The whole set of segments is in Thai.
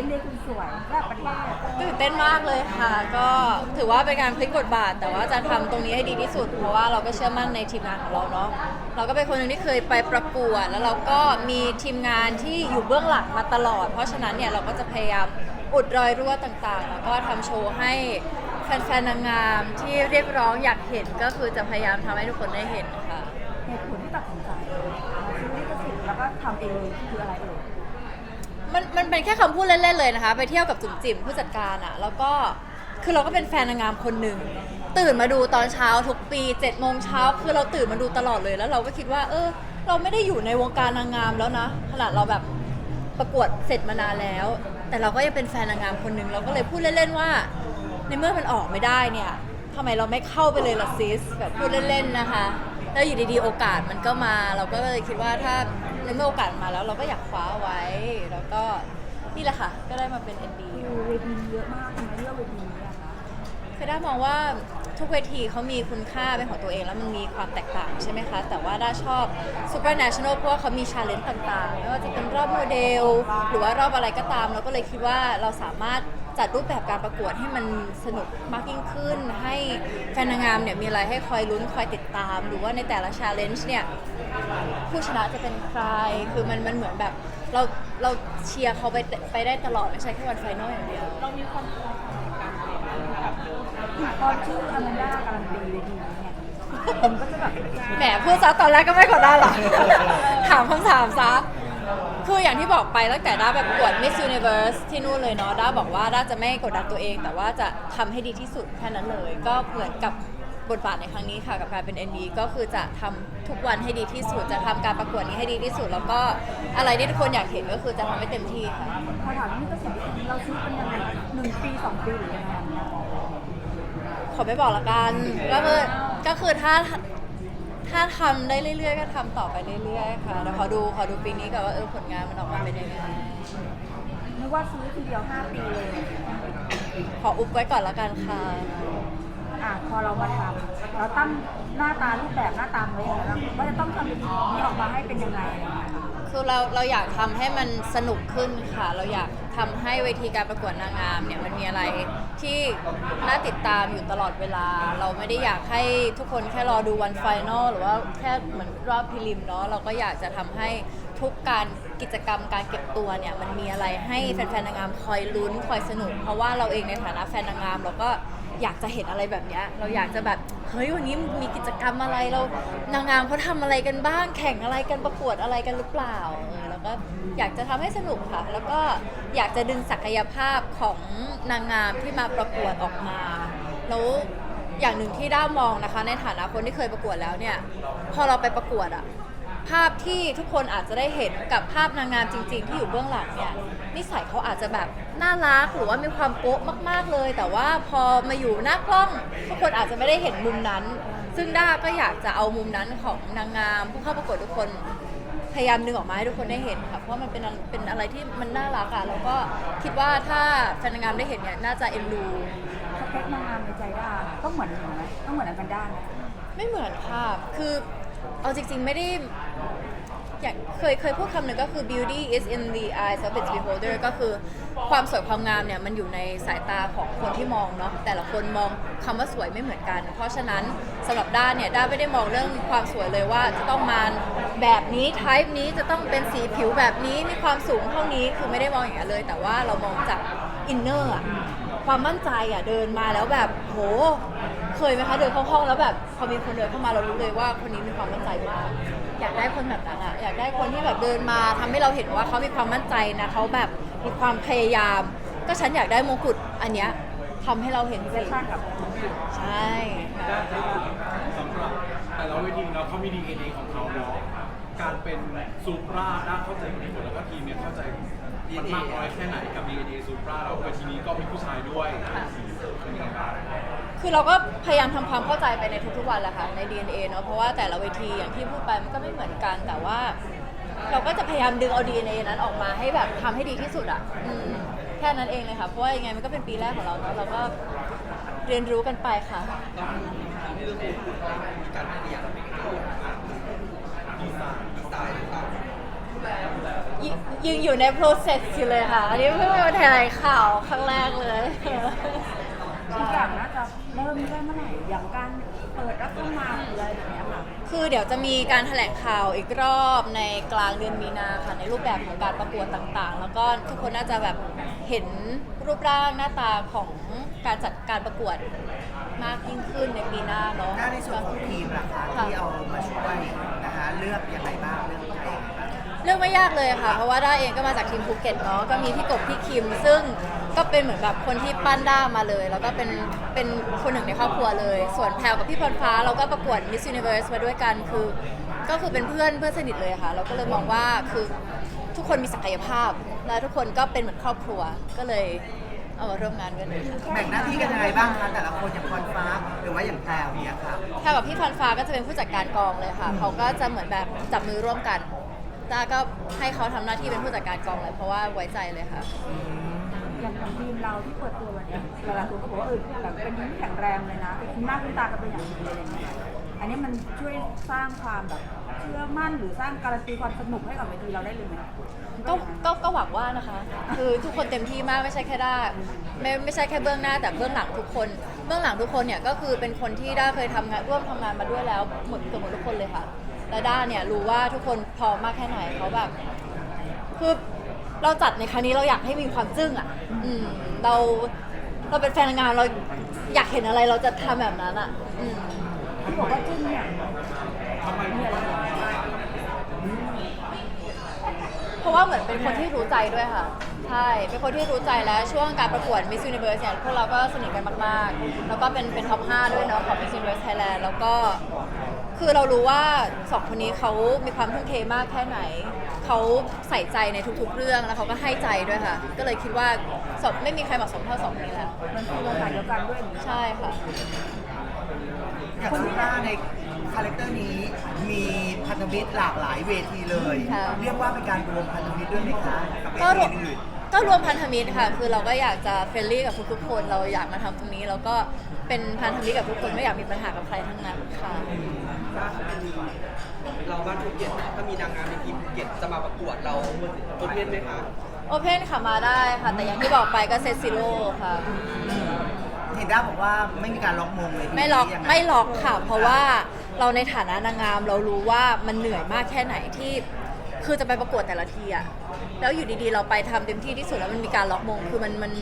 อ็นดีคุณสวยระดับประเทศตื่นเต้นมากเลยค่ะ ก็ถือว่าเป็นการพลิกบทบาท แต่ว่าจะทำตรงนี้ให้ดีที่สุด เพราะว่าเราก็เชื่อมั่นในทีมงานของเราเนาะเราก็เป็นคนหนึ่งที่เคยไปประกวด แล้วเราก็มีทีมงานที่อยู่เบื้องหลังมาตลอด เพราะฉะนั้นเนี่ยเราก็จะพยายามอุดรอยรั่วต่างๆ แล้วก็ทำโชว์ให้แฟนๆนางงามที่เรียกร้องอยากเห็นก็คือจะพยายามทำให้ทุกคนได้เห็นค่ะ เหตุผลที่ตัดสินใจซื้อลิขสิทธิ์แล้วก็ทำเองเลยคืออะไรเอ่ย มันมันเป็นแค่คำพูดเล่นๆเลยนะคะ ไปเที่ยวกับจุ๋มจิ๋มผู้จัดการอะแล้วก็คือเราก็เป็นแฟนนางงามคนหนึ่งตื่นมาดูตอนเช้าทุกปี7จ็ดโมงเช้าคือเราตื่นมาดูตลอดเลยแล้ว เราก็คิดว่า เออ เราไม่ได้อยู่ในวงการนางงามแล้วนะขนาดเราแบบประกวดเสร็จมานานแล้ว แต่เราก็ยังเป็นแฟนนางงามคนหนึ่งเราก็เลยพูดเล่นๆว่า ในเมื่อมันออกไม่ได้เนี่ยทำไมเราไม่เข้าไปเลยล่ะซิสแบบพูดเล่นๆนะคะ แล้วอยู่ดีๆโอกาสมันก็มา เราก็เลยคิดว่าถ้า ในเมื่อโอกาสมาแล้วเราก็อยากคว้าไว้ แล้วก็นี่แหละค่ะ ก็ได้มาเป็น ND คือเวทีเยอะมากทำไมเลือกเวทีนี้อะคะคือด้ามองว่าทุกเวทีเขามีคุณค่าเป็นของตัวเองแล้วมันมีความแตกต่างใช่ไหมคะ แต่ว่าด้าชอบ Super National เพราะว่าเขามีชาเลนจ์ต่างๆ ไม่ว่าจะเป็นรอบโมเดล หรือว่ารอบอะไรก็ตาม เราก็เลยคิดว่าเราสามารถจัดรูปแบบการประกวดให้มันสนุกมากยิ่งขึ้น ให้แฟนนางงามเนี่ยมีอะไรให้คอยลุ้นคอยติด ตามหรือว่าในแต่ละชาเลนจ์เนี่ยผู้ชนะจะเป็นใคร คือมันมันเหมือนแบบเราเราเชียร์เขาไปไปได้ตลอดไม่ใช่แค่วันไฟนอลอย่างเดียว เรามีความกลัวตอนชื่ออแมนด้าการันตีเวทีนี้เนี่ยผมก็จะแบบแหมพูดซะตอนแรกก็ไม่กดดันหรอกถามคำถามซะคืออย่างที่บอกไปตั้งแต่ด้าแบบประกวด Miss Universe ที่นู่นเลยเนาะด้าบอกว่าด้าจะไม่กดดันตัวเอง แต่ว่าจะทำให้ดีที่สุดแค่นั้นเลย ก็เหมือนกับ บทบาทในครั้งนี้ค่ะกับการเป็น ND ก็คือจะทำทุกวันให้ดีที่สุด จะทำการประกวดนี้ให้ดีที่สุด แล้วก็อะไรที่ทุกคนอยากเห็นก็คือจะทำให้เต็มที่ค่ะ พอถามนี่ก็สิ่งที่เราซื้อเป็นยังไงหนึ่งปีสองปีหรือยังไงเนี่ยขอไม่บอกละกัน ก็คือก็คือถ้าถ้าทำได้เรื่อยๆ ก็ทำต่อไปเรื่อยๆ ค่ะแต่ขอดูขอดูปีนี้ก่อนว่าเออผลงานมันออกมาเป็นยังไง นึกว่าซื้อทีเดียวห้าปีเลย ขออุบไว้ก่อนละกันค่ะ อะพอเรามาทำเราตั้งหน้าตารูปแบบหน้าตาไว้ยังไงบ้างว่าจะต้องทำวทีนี้ออกมาให้เป็นยังไงคือเราเราอยากทำให้มันสนุกขึ้นค่ะ เราอยากทำให้เวทีการประกวดนางงามเนี่ยมันมีอะไรที่น่าติดตามอยู่ตลอดเวลา เราไม่ได้อยากให้ทุกคนแค่รอดูวันไฟนอลหรือว่าแค่เหมือนรอบพรีลิมเนาะเราก็อยากจะทำให้ทุกการกิจกรรมการเก็บตัวเนี่ยมันมีอะไรให้แฟนๆนางงามคอยลุ้นคอยสนุก เพราะว่าเราเองในฐานะแฟนนางงามเราก็ อยากจะเห็นอะไรแบบเนี้ยเราอยากจะแบบเฮ้ยวันนี้มีกิจกรรมอะไรเรานางงามเขาทำอะไรกันบ้าง แข่งอะไรกันประกวดอะไรกันหรือเปล่าเออแล้วก็อยากจะทำให้สนุกค่ะ แล้วก็อยากจะดึงศักยภาพของนางงามที่มาประกวดออกมาแล้วอย่างหนึ่งที่ด้ามองนะคะ ในฐานะคนที่เคยประกวดแล้วเนี่ย พอเราไปประกวดอะ ภาพที่ทุกคนอาจจะได้เห็นกับภาพนางงามจริง ๆ ที่อยู่เบื้องหลังเนี่ยนิสัยเขาอาจจะแบบน่ารักหรือว่ามีความโก๊ะมาก ๆเลย แต่ว่าพอมาอยู่หน้ากล้อง ทุกคนอาจจะไม่ได้เห็นมุมนั้น ซึ่งด้าก็อยากจะเอามุมนั้นของนางงามผู้เข้าประกวดทุกคนพยายามดึงออกมาให้ทุกคนได้เห็นค่ะเพราะมันเป็นอะไรเป็นอะไรที่มันน่ารักอะแล้วก็คิดว่าถ้าแฟนนางงามได้เห็นเนี่ยน่าจะเอ็นดูสเปคนางงามในใจด้าต้องเหมือนหนูไหมต้องเหมือนอแมนด้าไหมไม่เหมือนค่ะ คือ เอาจริงๆไม่ได้อย่างเคยเคยพูดคำหนึ่งก็คือ beauty is in the eyes of its beholder ก็คือความสวยความงามเนี่ยมันอยู่ในสายตาของคนที่มองเนาะแต่ละคนมองคำว่าสวยไม่เหมือนกัน เพราะฉะนั้นสำหรับด้านเนี่ยด้านไม่ได้มองเรื่องความสวยเลยว่าจะต้องมาแบบนี้ type นี้จะต้องเป็นสีผิวแบบนี้มีความสูงเท่านี้คือไม่ได้มองอย่างนั้นเลย แต่ว่าเรามองจาก inner อะความมั่นใจอะเดินมาแล้วแบบโห เคยไหมคะเดินเข้าห้องแล้วแบบพอมีคนเดินเข้ามาเรารู้เลยว่าคนนี้มีความมั่นใจมาก อยากได้คนแบบนั้นอะอยากได้คนที่แบบเดินมาทำให้เราเห็นว่าเขามีความมั่นใจนะเขาแบบมีความพยายาม ก็ฉันอยากได้มงกุฎอันเนี้ยทำให้เราเห็นเวสิอร์ชันกับใช่ค่ะสำหรับแต่ละเวทีเนาะเขามีดีเอ็นเอของเขาเนาะการเป็นซูปราด้าเข้าใจหมดแล้วก็ทีมเนี่ยเข้าใจมันมากน้อยแค่ไหนกับดีเอ็นเอซูปราแล้วเวทีนี้ก็มีผู้ชายด้วยเป็นยังไงบ้าง คือเราก็พยายามทำความเข้าใจไปในทุกๆวันแหละค่ะใน DNA เนาะเพราะว่าแต่ละเวทีอย่างที่พูดไปมันก็ไม่เหมือนกันแต่ว่า เราก็จะพยายามดึงเอา DNA นั้นออกมาให้แบบทำให้ดีที่สุดอะอืมแค่นั้นเองเลยค่ะเพราะว่ายังไงมันก็เป็นปีแรกของเราเนาะเราก็เรียนรู้กันไปค่ะ ยยังอยู่ใน process อยู่เลยค่ะ อันนี้เพิ่งมาถ่ายข่าวครั้งแรกเลย ทุกอย่างน่าจะ เริ่มได้เมื่อไหร่อย่างการเปิดรับสมัครหรืออะไรแบบเนี้ยค่ะคือเดี๋ยวจะมีการแถลงข่าวอีกรอบในกลางเดือนมีนาค่ะในรูปแบบของการประกวดต่างๆ แล้วก็ทุกคนน่าจะแบบเห็นรูปร่างหน้าตาของการจัดการประกวดมากยิ่งขึ้นในปีหน้าเนาะถ้าในส่วนของทีมล่ะคะที่เอามาช่วยนะคะเลือกยังไงบ้างเลือกใครยังไงบ้าง เรื่องไม่ยากเลยค่ะ เพราะว่าด้าเองก็มาจากทีมภูเก็ตเนาะ ก็มีพี่กบพี่คิม ซึ่ง ก็เป็นเหมือนแบบคนที่ปั้นด้ามาเลย แล้วก็เป็นเป็นคนหนึ่งในครอบครัวเลย ส่วนแพลวกับพี่พรฟ้าเราก็ประกวด Miss Universe มาด้วยกันคือ ก็คือเป็นเพื่อนเพื่อนสนิทเลยค่ะ เราก็เลยมองว่าคือทุกคนมีศักยภาพ และทุกคนก็เป็นเหมือนครอบครัวก็เลยเอามาร่วมงานกันเลยค่ะ แบ่งหน้าที่กันยังไงบ้างคะแต่ละคนอย่างพรฟ้าหรือว่าอย่างแพรวเนี่ยค่ะแพลกับพี่พันฟ้าก็จะเป็นผู้จัดการกองเลยค่ะ เขาก็จะเหมือนแบบจับมือร่วมกันต้าก็ให้เขาทำหน้าที่เป็นผู้จัดการกองเลย เพราะว่าไว้ใจเลยค่ะ อ ย่างของทีมเราที่เปิดตัววันเนี้ยหลายๆคนก็บอกว่าเออแบบเป็นทีมที่แข็งแรงเลยนะเป็นทีมหน้าคุ้นตากันเป็นอย่างดีเลยอะไรเงี้ยอันนี้มันช่วยสร้างความแบบเชื่อมั่นหรือสร้างการันตีความสนุกให้กับเวทีเราได้เลยไหมก็ก็ก็หวังว่านะคะ คือทุกคนเต็มที่มากไม่ใช่แค่ด้าไม่ไม่ใช่แค่เบื้องหน้าแต่เบื้องหลังทุกคน เบื้องหลังทุกคนเนี่ยก็คือเป็นคนที่ด้าเคยทำงานร่วมทำงานมาด้วยแล้วหมดเกือบหมดทุกคนเลยค่ะและด้าเนี่ยรู้ว่าทุกคนพร้อมมากแค่ไหนเขาแบบคือ เราจัดในครั้งนี้เราอยากให้มีความจึ้งอะ อืม เราเราเป็นแฟนนางงานเราอยากเห็นอะไรเราจะทำแบบนั้นอะ อืมที่บอกว่าจิ้นเนี่ยทำไมมีอะไรบ้างเพราะว่าเหมือนเป็นคนที่รู้ใจด้วยค่ะ ใช่ เป็นคนที่รู้ใจแล้วช่วงการประกวด Miss Universe เนี่ยพวกเราก็สนิทกันมากๆ แล้วก็เป็นเป็นท็อป 5 ด้วยเนาะของ Miss Universe Thailand แล้วก็คือเรารู้ว่าสองคนนี้เขามีความทุ่มเทมากแค่ไหน เขาใส่ใจในทุกๆ เรื่องแล้วเขาก็ให้ใจด้วยค่ะ ก็เลยคิดว่าสมไม่มีใครเหมาะสมเท่าสองคนนี้แล้วมันคือโรงงานเดียวกันด้วยอย่างนี้ใช่ค่ะอย่างซูร่าในคาแรคเตอร์นี้มีพันธมิตรหลากหลายเวทีเลย ค่ะ เรียกว่าเป็นการรวมพันธมิตรด้วยไหมคะกับเวก็รทีวมอื่นก็รวมพันธมิตรค่ะ คือเราก็อยากจะเฟรนลี่กับทุกๆคนเราอยากมาทำตรงนี้ แล้วก็เป็นพันธมิตรกับทุกคนไม่อยากมีปัญหากับใครทั้งนั้นค่ะ เราบ้านภูเก็ตถ้ามีนางงามในทีมภูเก็ตจะมาประกวดเราโอเพนไหมคะโอเพนค่ะมาได้ค่ะ แต่อย่างที่บอกไปก็เซตซิโร่ค่ะ เห็นด้าบอกว่าไม่มีการล็อกมงเลยไม่ล็อกยังงไม่ล็อกค่ะ เพราะว่าเราในฐานะนางงามเรารู้ว่ามันเหนื่อยมากแค่ไหนที่คือจะไปประกวดแต่ละทีอะแล้วอยู่ดีๆ เราไปทำเต็มที่ที่สุดแล้วมันมีการล็อกมง คือมันมัน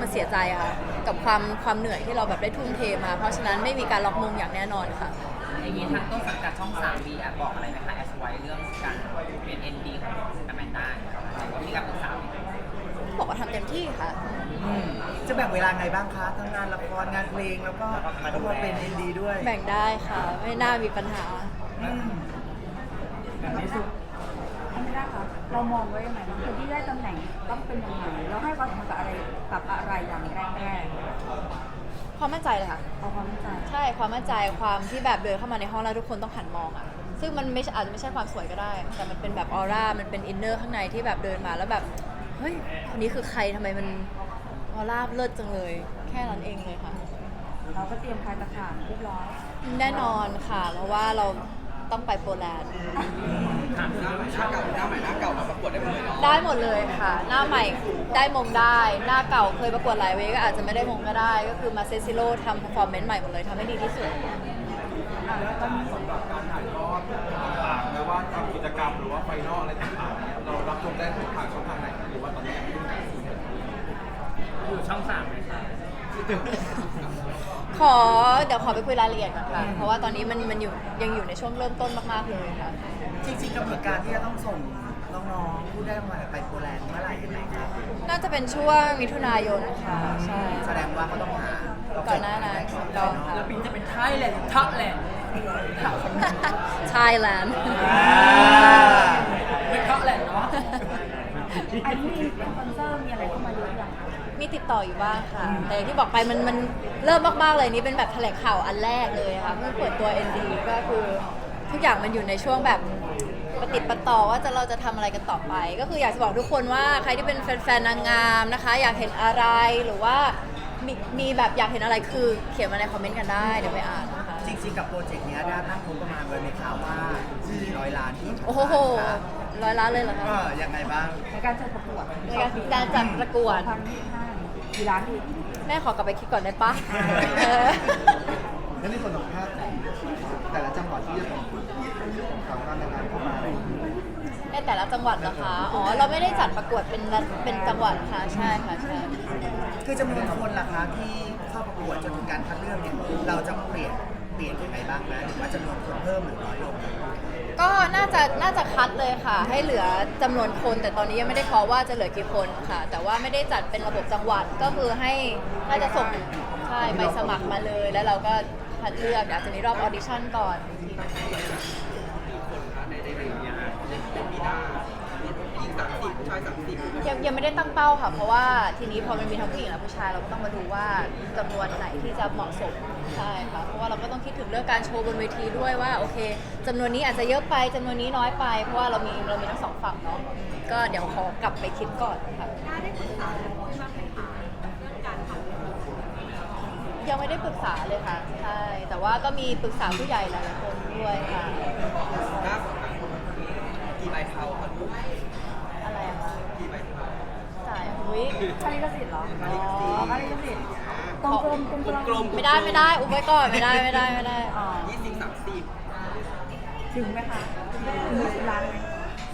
มันเสียใจอะค่ะกับความความเหนื่อยที่เราแบบได้ทุ่มเทมา เพราะฉะนั้นไม่มีการล็อกมงอย่างแน่นอนค่ะ อย่างนี้ทางต้นสังกัดช่อง3มีแอบบอกอะไรไหมคะแอสไว้เรื่องการเป็น ND ของอแมนด้าหรือว่ามีการปรึกษาไหมบอกว่าทำเต็มที่ค่ะอืมจะแบ่งเวลาไงบ้างคะทั้งงานละครงานเพลงแล้วก็ต้องมาเป็นเอ็นดีด้วยแบ่งได้ค่ะ ไม่น่ามีปัญหา อืมอันนี้นะคะเรามองไว้ยังไงบ้างคนที่ได้ตำแหน่งต้องเป็นยังไงเราให้ความสำคัญกับอะไรกับอะไรอย่างแรกแรก ความมั่นใจเลยค่ะๆเอาความมั่นใจใช่ความมั่นใจความที่แบบเดินเข้ามาในห้องแล้วทุกคนต้องหันมองอะซึ่งมันไม่ใช่อาจจะไม่ใช่ความสวยก็ได้ แต่มันเป็นแบบออร่ามันเป็นอินเนอร์ข้างในที่แบบเดินมาแล้วแบบเฮ้ยคนนี้คือใครทำไมมันออร่าเลิศจังเลย แค่นั้นเองเลยค่ะ เราก็เตรียมคลายตะขาบเรียบร้อย แน่นอนค่ะ เพราะว่าเรา ต้องไปโปแลนด์หน้าใหม่หน้าเก่าหน้าใหม่หน้าเก่ามาประกวดได้หมดเลยเนาะได้หมดเลยค่ะ หน้าใหม่ได้มงได้ หน้าเก่าเคยประกวดหลายเวทีก็อาจจะไม่ได้มงก็ได้ ก็คือมาเซซิโร่ทำ performance ใหม่หมดเลยทำให้ดีที่สุด แล้วตอนนี้สำหรับการถ่ายทอดต่างๆไม่ว่าทำกิจกรรมหรือว่าไฟนอลอะไรต่างๆเนี่ยเรารับชมได้ผ่านช่องทางไหนหรือว่าตอนนี้ยังไม่ได้อยู่ช่อง3ไหมคะ ขอเดี๋ยวขอไปคุยรายละเอียดก่อนค่ะ เพราะว่าตอนนี้มันมันอยู่ยังอยู่ในช่วงเริ่มต้นมากๆเลยค่ะ จริงๆกำหนดการที่จะต้องส่งน้องๆผู้ได้รางวัลไปโปแลนด์เมื่อไหร่ยังไงครับน่าจะเป็นช่วงมิถุนายนค่ะ ใช่ แสดงว่าเขาต้องหาก่อนหน้านั้นถูกต้องค่ะ แล้วปินจะเป็นไทยแลนด์ทักแลนด์ Thailand ไม่ทักแลนด์เนาะ อันนี้มีสปอนเซอร์มี มีติดต่ออยู่บ้างค่ะ แต่อย่างที่บอกไปมันมันเริ่มมากๆเลยนี่เป็นแบบแถลงข่าวอันแรกเลยค่ะเพิ่งเปิดตัว ND ก็คือทุกอย่างมันอยู่ในช่วงแบบปฏิดประต่อว่าจะเราจะทำอะไรกันต่อไป ก็คืออยากจะบอกทุกคนว่าใครที่เป็นแฟนๆนางงามนะคะ อยากเห็นอะไรหรือว่ามีมีแบบอยากเห็นอะไรคือเขียนมาในคอมเมนต์กันได้เดี๋ยวไปอ่านนะคะจริงๆกับโปรเจกต์เนี้ยด้านตั้งงบประมาณไว้ไหมคะว่า400ล้านที่โอ้โหร้อยล้านเลยเหรอคะเออยังไงบ้างในการจัดประกวดในการการจัดประกวด2025 กี่ล้านดีแม่ขอกลับไปคิดก่อนได้ปะเออแล้วในส่วนของภาพของแต่ละจังหวัดที่จะส่งของการทำงานเข้ามาอะไรอย่างเงี้ยในแต่ละจังหวัดเหรอคะ อ๋อ เราไม่ได้จัดประกวดเป็นรัฐเป็นจังหวัดค่ะ ใช่ค่ะ ใช่ คือจำนวนคนล่ะคะที่เข้าประกวดจนถึงการคัดเลือกเนี่ยเราจะเปลี่ยนเปลี่ยนยังไงบ้างไหมหรือว่าจำนวนคนเพิ่มหรือน้อยลง ก็น่าจะน่าจะคัดเลยค่ะ ให้เหลือจำนวนคน แต่ตอนนี้ยังไม่ได้เคาะว่าจะเหลือกี่คนค่ะ แต่ว่าไม่ได้จัดเป็นระบบจังหวัดก็คือให้น่าจะส่งใช่ใบสมัครมาเลย แล้วเราก็คัดเลือกเดี๋ยวอาจจะมีรอบออดิชั่นก่อนในในในเนี้ยเป็นปีหน้าหญิงสามสิบผู้ชายสามสิบยังยังไม่ได้ตั้งเป้าค่ะ เพราะว่าทีนี้พอมันมีทั้งผู้หญิงและผู้ชายเราก็ต้องมาดูว่าจำนวนไหนที่จะเหมาะสม ใช่ค่ะเพราะว่าเราก็ต้องคิดถึงเรื่องการโชว์บนเวทีด้วยว่าโอเคจำนวนนี้อาจจะเยอะไปจำนวนนี้น้อยไป เพราะว่าเรามีเรามีทั้งสองฝั่งเนาะก็เดี๋ยวขอกลับไปคิดก่อนค่ะยังไม่ได้ปรึกษาเลยค่ะใช่แต่ว่าก็มีปรึกษาผู้ใหญ่หลายๆคนด้วยค่ะหน้าของการกี่ใบเทาครับลูกอะไรอะคะกี่ใบเทาจ่ายอุ้ยคาลิกสิทธิ์เหรออ๋อคาลิกสิทธิ์ กลมกลมกลมกลมกลมไม่ได้ไม่ได้อุ้มไว้ก่อนไม่ได้ไม่ได้ไม่ได้อ๋อยี่สิบสามสิบถึงไหมคะถึงสิบล้านไหม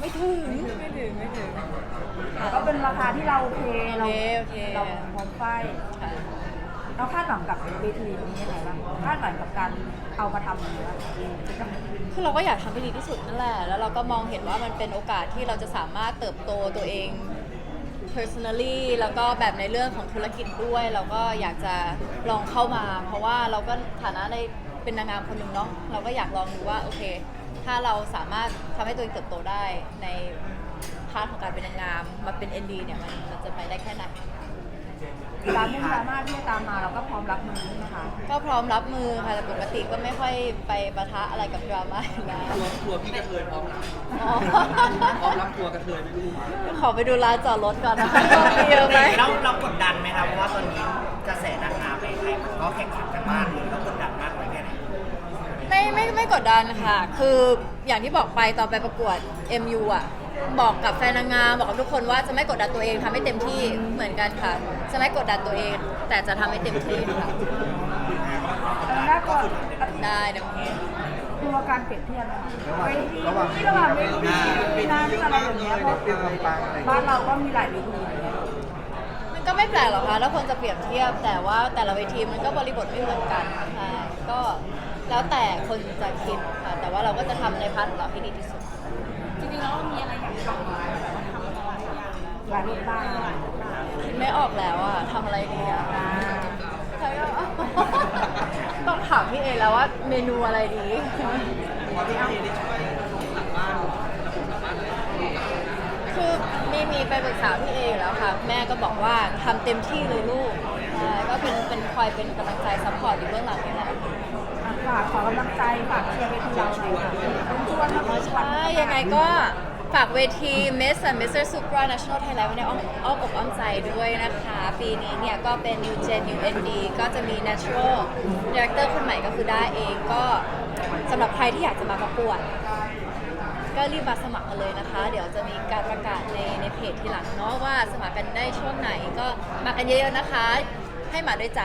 ไม่ถึงไม่ถึงไม่ถึงแต่ก็เป็นราคาที่เราโอเคเราโอเคโอเคเราพร้อมไฟค่ะเราคาดหวังกับเวทีตรงนี้ยังไงบ้างคาดหวังกับการเอามาทำหรือว่าคือเราก็อยากทำให้ดีที่สุดนั่นแหละ แล้วเราก็มองเห็นว่ามันเป็นโอกาสที่เราจะสามารถเติบโตตัวเอง personally แล้วก็แบบในเรื่องของธุรกิจด้วย เราก็อยากจะลองเข้ามา เพราะว่าเราก็ฐานะในเป็นนางงามคนหนึ่งเนาะเราก็อยากลองดูว่าโอเค ถ้าเราสามารถทำให้ตัวเองเติบโตได้ในพาร์ทของการเป็นนางงามมาเป็น ND เนี่ยมันมันจะไปได้แค่ไหน ดราม่าดราม่าที่จะตามมาเราก็พร้อมรับมือใช่ไหมคะก็พร้อมรับมือค่ะแต่ปกติก็ไม่ค่อยไปปะทะอะไรกับดราม่าอยู่แล้ว ทัวร์ทัวร์พี่กระเทยพร้อมรับอ๋อ พร้อมรับทัวร์กระเทยไหมลูกขอไปดูร้านจอดรถก่อนนะคะมีเยอะไหม เราเรากดดันไหมครับเพราะว่าตอนนี้กระแสนางงามในไทยมันก็แข่งขันกันมากเลยเรากดดันมากเลยแค่ไหนไม่ไม่ไม่กดดันค่ะ คืออย่างที่บอกไปตอนไปประกวด MU อะ บอกกับแฟนนางงามบอกกับทุกคนว่าจะไม่กดดันตัวเองทำให้เต็มที่เหมือนกันค่ะ จะไม่กดดันตัวเอง แต่จะทำให้เต็มที่ค่ะแล้วน่าก็ได้เดี๋ยวนี้ตัวการเปรียบเทียบนะคะระหว่างที่ระหว่างเวทีที่นั่นอะไรแบบเนี้ยเพราะเตรียมลำปางอะไรอย่างบ้าเงี้นยเราก็มีหลายเวทีเหมือนกันมันก็ไม่แปลกหรอกค่ะถ้าคนจะเปรียบเทียบ แต่ว่าแต่ละเวทีมันก็บริบทไม่เหมือนกันค่ะก็แล้วแต่คนจะคิดค่ะแต่ว่าเราก็จะทำในพาร์ทของเราให้ดีที่สุดหลาย รถบ้านคิดไม่ออกแล้วอะทำอะไรดีอะใช่ก็ ต้องถามพี่เอแล้วว่าเมนูอะไรดีคือมีมีไปปรึกษาพี่เออยู่แล้วค่ะ แม่ก็บอกว่าทำเต็มที่เลยลูกใช่ก็เป็นเป็นคอยเป็นกำลังใจซัพพอร์ตอยู่เบื้องหลังนี่แหละอะฝากขอกำลังใจฝากเชียร์เวทีเราหน่อยค่ะเป็นชวนมาอ๋อใช่ ยังไงก็ ฝากเวที Miss and Mr. Supra National Thailand ไว้ในอ้อมอ้อมอกอ้อมใจด้วยนะคะ ปีนี้เนี่ยก็เป็น New Gen New ND ก็จะมี Natural Director คนใหม่ก็คือได้เองก็สำหรับใครที่อยากจะมาประกวด ก็รีบมาสมัครกันเลยนะคะ เดี๋ยวจะมีการประกาศในในเพจทีหลังเนาะว่าสมัครกันได้ช่วงไหนก็มากันเยอะๆนะคะ ให้มาด้วยใจ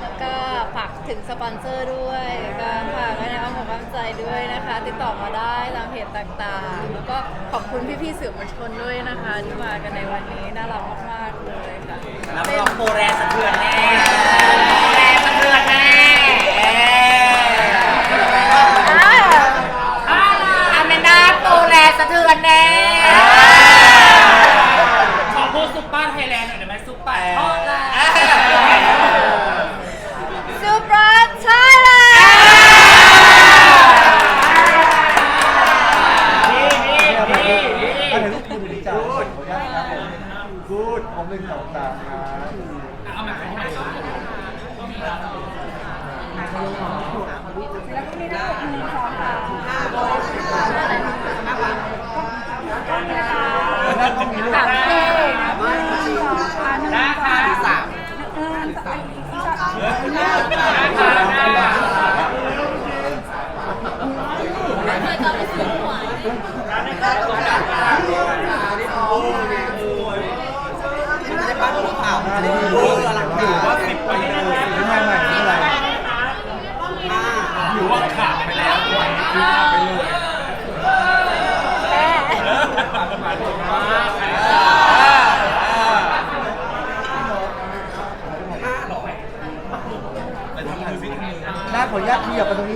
แล้วก็ฝากถึงสปอนเซอร์ด้วยก็ฝากไว้ในอ้อมอกอ้อมใจด้วยนะคะ ติดต่อมาได้ตามเพจต่างๆ แล้วก็ขอบคุณพี่ๆสื่อมวลชนด้วยนะคะ ที่มากันในวันนี้น่ารักมากๆเลยค่ะรับรองโปรแรสะเทือนแน่โปรแรสะเทือนแน่เอ้ยอเมนดาโปรแรสะเทือนแน่ พูดผมหนึ่งสองสามครั día, buenos días.